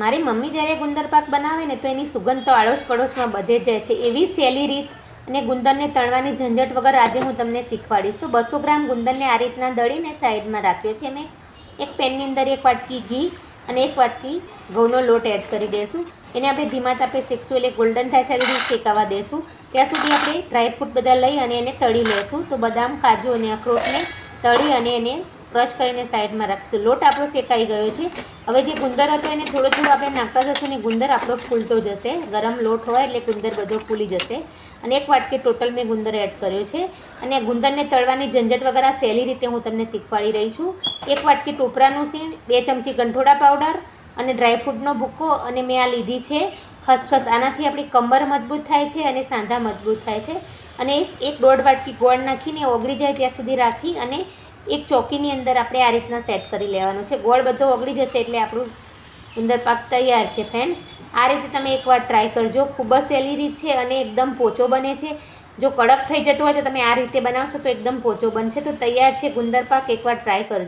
મારી મમ્મી જ્યારે ગુંદર પાક બનાવે ને તો એની સુગંધ તો આડોશ પડોશમાં બધે જાય છે. એવી સહેલી રીત અને ગુંદરને તળવાની ઝંઝટ વગર આજે હું તમને શીખવાડીશ. તો બસો ગ્રામ ગુંદરને આ રીતના દળીને સાઈડમાં રાખ્યો છે. મેં એક પેનની અંદર એક વાટકી ઘી અને એક વાટકી ઘઉંનો લોટ એડ કરી દઈશું. એને આપણે ધીમા તાપે શેકશું એટલે ગોલ્ડન થાય છે સુધી શેકાવા દઈશું. ત્યાં સુધી આપણે ડ્રાયફ્રૂટ બધા લઈ અને એને તળી લઈશું તો બદામ, કાજુ અને અખરોટને તળી અને એને ક્રશ કરીને સાઈડમાં રાખીશું. લોટ આપણો શેકાઈ ગયો છે. હવે જે ગુંદર હતો એને થોડો થોડો આપણે નાખતા જશું ને ગુંદર આપણો ફૂલતો જશે. ગરમ લોટ હોય એટલે ગુંદર બધો ફૂલી જશે. અને એક વાટકી ટોટલ મેં ગુંદર એડ કર્યો છે. અને ગુંદરને તળવાની ઝંઝટ વગર સહેલી રીતે હું તમને શીખવાડી રહી છું. એક વાટકી ટોપરાનું સીણ, બે ચમચી ગંઠોડા પાવડર અને ડ્રાયફ્રૂટનો ભૂક્કો અને મેં આ લીધી છે. ખસખસ. આનાથી આપણી કમર મજબૂત થાય છે અને સાંધા મજબૂત થાય છે. અને એક દોઢ વાટકી ગોળ નાખીને ઓગળી જાય ત્યાં સુધી રાખી અને એક ચોકીની અંદર આપણે આ રીતના સેટ કરી લેવાનું છે. ગોળ બધો ઓગળી જશે એટલે આપણું ઉંદર પાક તૈયાર છે ફ્રેન્ડ્સ આ રીતે તમે એકવાર ટ્રાય કરજો. ખૂબ જ સહેલી રીત છે અને એકદમ પોચો બને છે. જો કડક થઈ જતો હોય તો તમે આ રીતે બનાવશો તો એકદમ પોચો બનશે. તો તૈયાર છે ગુંદર પાક. એકવાર ટ્રાય કરજો.